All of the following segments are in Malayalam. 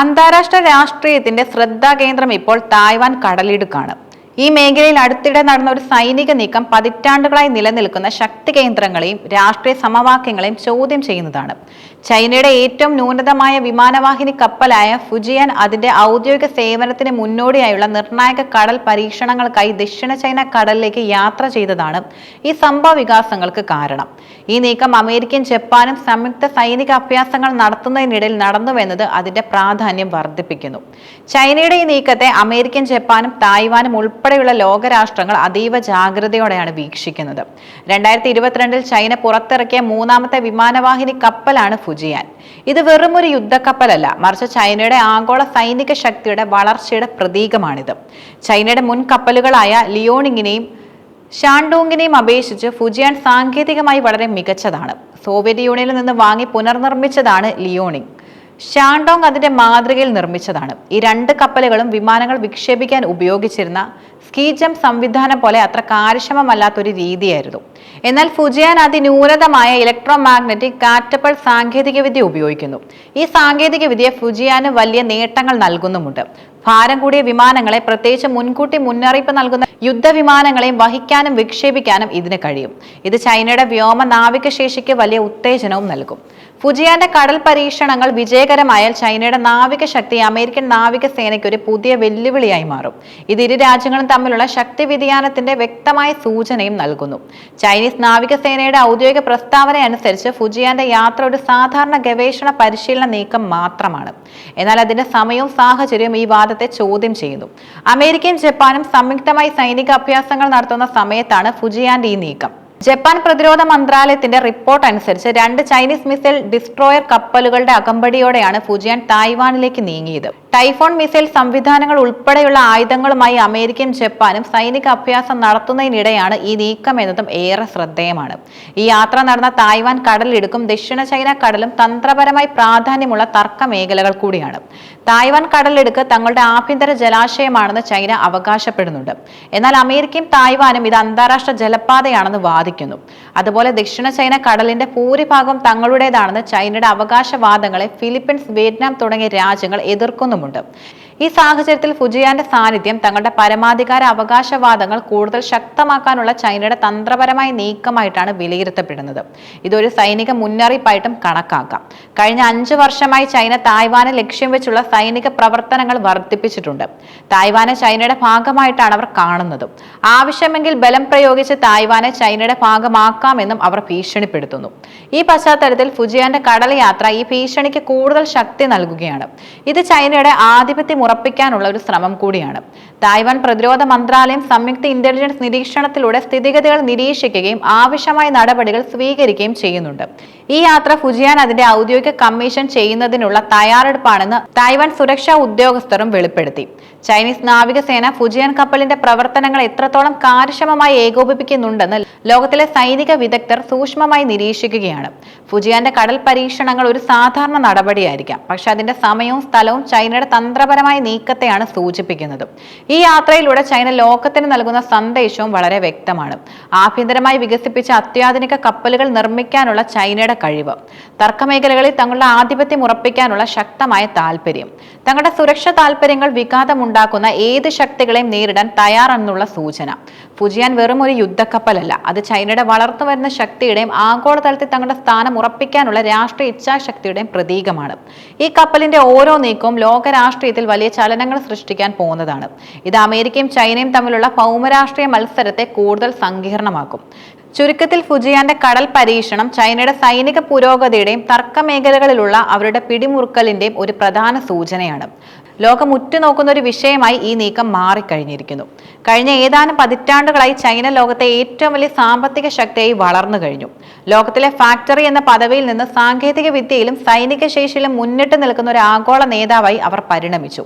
അന്താരാഷ്ട്ര രാഷ്ട്രീയത്തിന്റെ ശ്രദ്ധാകേന്ദ്രം ഇപ്പോൾ തായ്വാൻ കടലിടുക്കാണ്. ഈ മേഖലയിൽ അടുത്തിടെ നടന്ന ഒരു സൈനിക നീക്കം പതിറ്റാണ്ടുകളായി നിലനിൽക്കുന്ന ശക്തി കേന്ദ്രങ്ങളെയും രാഷ്ട്രീയ സമവാക്യങ്ങളെയും ചോദ്യം ചെയ്യുന്നതാണ്. ചൈനയുടെ ഏറ്റവും ന്യൂനതമായ വിമാനവാഹിനി കപ്പലായ ഫുജിയാൻ അതിന്റെ ഔദ്യോഗിക സേവനത്തിന് മുന്നോടിയായുള്ള നിർണായക കടൽ പരീക്ഷണങ്ങൾക്കായി ദക്ഷിണ ചൈന കടലിലേക്ക് യാത്ര ചെയ്തതാണ് ഈ സംഭവ വികാസങ്ങൾക്ക് കാരണം. ഈ നീക്കം അമേരിക്കൻ ജപ്പാനും സംയുക്ത സൈനിക അഭ്യാസങ്ങൾ നടത്തുന്നതിനിടയിൽ നടന്നുവെന്നത് അതിന്റെ പ്രാധാന്യം വർദ്ധിപ്പിക്കുന്നു. ചൈനയുടെ ഈ നീക്കത്തെ അമേരിക്കൻ ജപ്പാനും തായ്വാനും ഉൾപ്പെടെയുള്ള ലോകരാഷ്ട്രങ്ങൾ അതീവ ജാഗ്രതയോടെയാണ് വീക്ഷിക്കുന്നത്. രണ്ടായിരത്തി ഇരുപത്തിരണ്ടിൽ ചൈന പുറത്തിറക്കിയ മൂന്നാമത്തെ വിമാനവാഹിനി കപ്പലാണ് ഫുജിയാൻ. ഇത് വെറുമൊരു യുദ്ധക്കപ്പലല്ല മറിച്ച് ചൈനയുടെ ആഗോള സൈനിക ശക്തിയുടെ വളർച്ചയുടെ പ്രതീകമാണിത്. ചൈനയുടെ മുൻ കപ്പലുകളായ ലിയോണിങ്ങിനെയും ഷാൻഡോങ്ങിനെയും അപേക്ഷിച്ച് ഫുജിയാൻ സാങ്കേതികമായി വളരെ മികച്ചതാണ്. സോവിയറ്റ് യൂണിയനിൽ നിന്ന് വാങ്ങി പുനർനിർമ്മിച്ചതാണ് ലിയോണിങ്. ഷാൻഡോങ് അതിന്റെ മാതൃകയിൽ നിർമ്മിച്ചതാണ്. ഈ രണ്ട് കപ്പലുകളും വിമാനങ്ങൾ വിക്ഷേപിക്കാൻ ഉപയോഗിച്ചിരുന്ന സ്കീ ജംപ് സംവിധാനം പോലെ അത്ര കാര്യക്ഷമമല്ലാത്തൊരു രീതിയായിരുന്നു. എന്നാൽ ഫുജിയാൻ അതിന്യൂനതമായ ഇലക്ട്രോ മാഗ്നറ്റിക് കാറ്റപ്പൾ സാങ്കേതികവിദ്യ ഉപയോഗിക്കുന്നു. ഈ സാങ്കേതികവിദ്യ ഫുജിയാന് വലിയ നേട്ടങ്ങൾ നൽകുന്നുമുണ്ട്. ഭാരം കൂടിയ വിമാനങ്ങളെ പ്രത്യേകിച്ച് മുൻകൂട്ടി മുന്നറിയിപ്പ് നൽകുന്ന യുദ്ധവിമാനങ്ങളെയും വഹിക്കാനും വിക്ഷേപിക്കാനും ഇതിന് കഴിയും. ഇത് ചൈനയുടെ വ്യോമ നാവിക ശേഷിക്ക് വലിയ ഉത്തേജനവും നൽകും. ഫുജിയാന്റെ കടൽ പരീക്ഷണങ്ങൾ വിജയകരമായാൽ ചൈനയുടെ നാവിക ശക്തി അമേരിക്കൻ നാവിക സേനയ്ക്ക് ഒരു പുതിയ വെല്ലുവിളിയായി മാറും. ഇത് ഇരു രാജ്യങ്ങളും തമ്മിലുള്ള ശക്തി വ്യതിയാനത്തിന്റെ വ്യക്തമായ സൂചനയും നൽകുന്നു. ചൈനീസ് നാവികസേനയുടെ ഔദ്യോഗിക പ്രസ്താവന അനുസരിച്ച് ഫുജിയാന്റെ യാത്ര ഒരു സാധാരണ ഗവേഷണ പരിശീലന നീക്കം മാത്രമാണ്. എന്നാൽ അതിന്റെ സമയവും സാഹചര്യവും ഈ വാദത്തെ ചോദ്യം ചെയ്യുന്നു. അമേരിക്കയും ജപ്പാനും സംയുക്തമായി സൈനിക അഭ്യാസങ്ങൾ നടത്തുന്ന സമയത്താണ് ഫുജിയാന്റെ ഈ നീക്കം. ജപ്പാൻ പ്രതിരോധ മന്ത്രാലയത്തിന്റെ റിപ്പോർട്ട് അനുസരിച്ച് രണ്ട് ചൈനീസ് മിസൈൽ ഡിസ്ട്രോയർ കപ്പലുകളുടെ അകമ്പടിയോടെയാണ് ഫുജിയാൻ തായ്വാനിലേക്ക് നീങ്ങിയത്. ടൈഫോൺ മിസൈൽ സംവിധാനങ്ങൾ ഉൾപ്പെടെയുള്ള ആയുധങ്ങളുമായി അമേരിക്കയും ജപ്പാനും സൈനിക അഭ്യാസം നടത്തുന്നതിനിടെയാണ് ഈ നീക്കം എന്നതും ഏറെ ശ്രദ്ധേയമാണ്. ഈ യാത്ര നടന്ന തായ്വാൻ കടലിടുക്കും ദക്ഷിണ ചൈന കടലും തന്ത്രപരമായി പ്രാധാന്യമുള്ള തർക്ക മേഖലകൾ കൂടിയാണ്. തായ്വാൻ കടലിടുക്ക് തങ്ങളുടെ ആഭ്യന്തര ജലാശയമാണെന്ന് ചൈന അവകാശപ്പെടുന്നുണ്ട്. എന്നാൽ അമേരിക്കയും തായ്വാനും ഇത് അന്താരാഷ്ട്ര ജലപാതയാണെന്ന് വാദിക്കുന്നു അതുപോലെ ദക്ഷിണ ചൈന കടലിന്റെ ഭൂരിഭാഗം തങ്ങളുടേതാണെന്ന് ചൈനയുടെ അവകാശവാദങ്ങളെ ഫിലിപ്പീൻസ് വിയറ്റ്നാം തുടങ്ങിയ രാജ്യങ്ങൾ എതിർക്കുന്നുമുണ്ട്. ഈ സാഹചര്യത്തിൽ ഫുജിയാന്റെ സാന്നിധ്യം തങ്ങളുടെ പരമാധികാര അവകാശവാദങ്ങൾ കൂടുതൽ ശക്തമാക്കാനുള്ള ചൈനയുടെ തന്ത്രപരമായ നീക്കമായിട്ടാണ് വിലയിരുത്തപ്പെടുന്നത്. ഇതൊരു സൈനിക മുന്നറിയിപ്പായിട്ടും കണക്കാക്കാം. കഴിഞ്ഞ അഞ്ചു വർഷമായി ചൈന തായ്വാനെ ലക്ഷ്യം വെച്ചുള്ള സൈനിക പ്രവർത്തനങ്ങൾ വർദ്ധിപ്പിച്ചിട്ടുണ്ട്. തായ്വാനെ ചൈനയുടെ ഭാഗമായിട്ടാണ് അവർ കാണുന്നത്. ആവശ്യമെങ്കിൽ ബലം പ്രയോഗിച്ച് തായ്വാനെ ചൈനയുടെ ഭാഗമാക്കാമെന്നും അവർ ഭീഷണിപ്പെടുത്തുന്നു. ഈ പശ്ചാത്തലത്തിൽ ഫുജിയാന്റെ കടൽ യാത്ര ഈ ഭീഷണിക്ക് കൂടുതൽ ശക്തി നൽകുകയാണ്. ഇത് ചൈനയുടെ ആധിപത്യം ഉറപ്പിക്കാനുള്ള ഒരു ശ്രമം കൂടിയാണ്. തായ്വാൻ പ്രതിരോധ മന്ത്രാലയം സംയുക്ത ഇന്റലിജൻസ് നിരീക്ഷണത്തിലൂടെ സ്ഥിതിഗതികൾ നിരീക്ഷിക്കുകയും ആവശ്യമായ നടപടികൾ സ്വീകരിക്കുകയും ചെയ്യുന്നുണ്ട്. ഈ യാത്ര ഫുജിയാൻ അതിന്റെ ഔദ്യോഗിക കമ്മീഷൻ ചെയ്യുന്നതിനുള്ള തയ്യാറെടുപ്പാണെന്ന് തായ്വാൻ സുരക്ഷാ ഉദ്യോഗസ്ഥരും വെളിപ്പെടുത്തി. ചൈനീസ് നാവികസേന ഫുജിയാൻ കപ്പലിന്റെ പ്രവർത്തനങ്ങൾ എത്രത്തോളം കാര്യക്ഷമമായി ഏകോപിപ്പിക്കുന്നുണ്ടെന്ന് ലോകത്തിലെ സൈനിക വിദഗ്ധർ സൂക്ഷ്മമായി നിരീക്ഷിക്കുകയാണ്. ഫുജിയാന്റെ കടൽ പരീക്ഷണങ്ങൾ ഒരു സാധാരണ നടപടിയായിരിക്കാം പക്ഷെ അതിന്റെ സമയവും സ്ഥലവും ചൈനയുടെ തന്ത്രപരമായ നീക്കത്തെയാണ് സൂചിപ്പിക്കുന്നത്. ഈ യാത്രയിലൂടെ ചൈന ലോകത്തിന് നൽകുന്ന സന്ദേശവും വളരെ വ്യക്തമാണ്. ആഭ്യന്തരമായി വികസിപ്പിച്ച അത്യാധുനിക കപ്പലുകൾ നിർമ്മിക്കാനുള്ള ചൈനയുടെ കഴിവ്. തർക്കമേഖലകളിൽ തങ്ങളുടെ ആധിപത്യം ഉറപ്പിക്കാനുള്ള ശക്തമായ താല്പര്യം തങ്ങളുടെ സുരക്ഷ താല്പര്യങ്ങൾ വിഘാതമുണ്ടാക്കുന്ന ഏത് ശക്തികളെയും നേരിടാൻ തയ്യാറെന്നുള്ള സൂചന. ഫുജിയാൻ വെറും ഒരു യുദ്ധക്കപ്പലല്ല. അത് ചൈനയുടെ വളർന്നു വരുന്ന ശക്തിയുടെയും ആഗോളതലത്തിൽ തങ്ങളുടെ സ്ഥാനം ഉറപ്പിക്കാനുള്ള രാഷ്ട്രീയ ഇച്ഛാശക്തിയുടെയും പ്രതീകമാണ്. ഈ കപ്പലിന്റെ ഓരോ നീക്കവും ലോക രാഷ്ട്രീയത്തിൽ വലിയ ചലനങ്ങൾ സൃഷ്ടിക്കാൻ പോകുന്നതാണ്. ഇത് അമേരിക്കയും ചൈനയും തമ്മിലുള്ള ഭൗമരാഷ്ട്രീയ മത്സരത്തെ കൂടുതൽ സങ്കീർണമാക്കും. ചുരുക്കത്തിൽ ഫുജിയാന്റെ കടൽ പരീക്ഷണം ചൈനയുടെ സൈനിക പുരോഗതിയുടെയും തർക്ക മേഖലകളിലുള്ള അവരുടെ പിടിമുറുക്കലിന്റെയും ഒരു പ്രധാന സൂചനയാണ്. ലോകം ഉറ്റുനോക്കുന്ന ഒരു വിഷയമായി ഈ നീക്കം മാറിക്കഴിഞ്ഞിരിക്കുന്നു. കഴിഞ്ഞ ഏതാനും പതിറ്റാണ്ടുകളായി ചൈന ലോകത്തെ ഏറ്റവും വലിയ സാമ്പത്തിക ശക്തിയായി വളർന്നു കഴിഞ്ഞു. ലോകത്തിലെ ഫാക്ടറി എന്ന പദവിയിൽ നിന്ന് സാങ്കേതിക വിദ്യയിലും സൈനിക ശേഷിയിലും മുന്നിട്ട് നിൽക്കുന്ന ഒരു ആഗോള നേതാവായി അവർ പരിണമിച്ചു.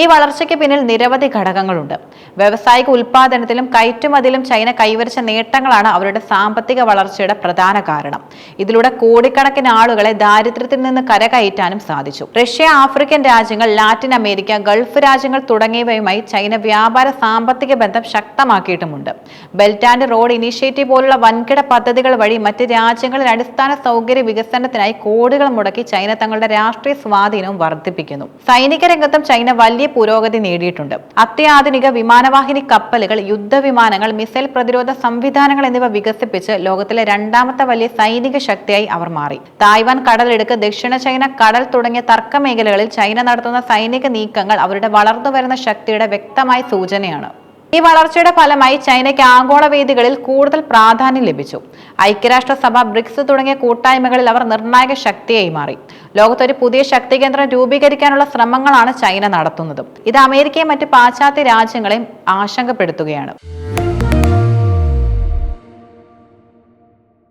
ഈ വളർച്ചയ്ക്ക് പിന്നിൽ നിരവധി ഘടകങ്ങളുണ്ട്. വ്യവസായിക ഉൽപാദനത്തിലും കയറ്റുമതിയിലും ചൈന കൈവരിച്ച നേട്ടങ്ങളാണ് അവരുടെ സാമ്പത്തിക വളർച്ചയുടെ പ്രധാന കാരണം. ഇതിലൂടെ കോടിക്കണക്കിന് ആളുകളെ ദാരിദ്ര്യത്തിൽ നിന്ന് കരകയറ്റാനും സാധിച്ചു. റഷ്യ ആഫ്രിക്കൻ രാജ്യങ്ങൾ ലാറ്റിൻ അമേരിക്ക ഗൾഫ് രാജ്യങ്ങൾ തുടങ്ങിയവയുമായി ചൈന വ്യാപാര സാമ്പത്തിക ബന്ധം ശക്തമാക്കിയിട്ടുമുണ്ട്. ബെൽറ്റ് ആൻഡ് റോഡ് ഇനീഷ്യേറ്റീവ് പോലുള്ള വൻകിട പദ്ധതികൾ വഴി മറ്റ് രാജ്യങ്ങളിൽ അടിസ്ഥാന സൗകര്യ വികസനത്തിനായി കോടികൾ മുടക്കി ചൈന തങ്ങളുടെ രാഷ്ട്രീയ സ്വാധീനവും വർദ്ധിപ്പിക്കുന്നു. സൈനിക രംഗത്തും ചൈന വലിയ പുരോഗതി നേടിയിട്ടുണ്ട്. അത്യാധുനിക വിമാനവാഹിനി കപ്പലുകൾ യുദ്ധവിമാനങ്ങൾ മിസൈൽ പ്രതിരോധ സംവിധാനങ്ങൾ എന്നിവ വികസിപ്പിച്ച് ലോകത്തിലെ രണ്ടാമത്തെ വലിയ സൈനിക ശക്തിയായി അവർ മാറി. തായ്വാൻ കടലെടുക്ക് ദക്ഷിണ ചൈന കടൽ തുടങ്ങിയ തർക്ക മേഖലകളിൽ ചൈന നടത്തുന്ന സൈനിക നീക്കങ്ങൾ അവരുടെ വളർന്നുവരുന്ന ശക്തിയുടെ വ്യക്തമായ സൂചനയാണ്. ഈ വളർച്ചയുടെ ഫലമായി ചൈനയ്ക്ക് ആഗോള വേദികളിൽ കൂടുതൽ പ്രാധാന്യം ലഭിച്ചു. ഐക്യരാഷ്ട്രസഭ ബ്രിക്സ് തുടങ്ങിയ കൂട്ടായ്മകളിൽ അവർ നിർണായക ശക്തിയായി മാറി. ലോകത്തൊരു പുതിയ ശക്തി കേന്ദ്രം രൂപീകരിക്കാനുള്ള ശ്രമങ്ങളാണ് ചൈന നടത്തുന്നത്. ഇത് അമേരിക്കയും മറ്റ് പാശ്ചാത്യ രാജ്യങ്ങളെയും ആശങ്കപ്പെടുത്തുകയാണ്.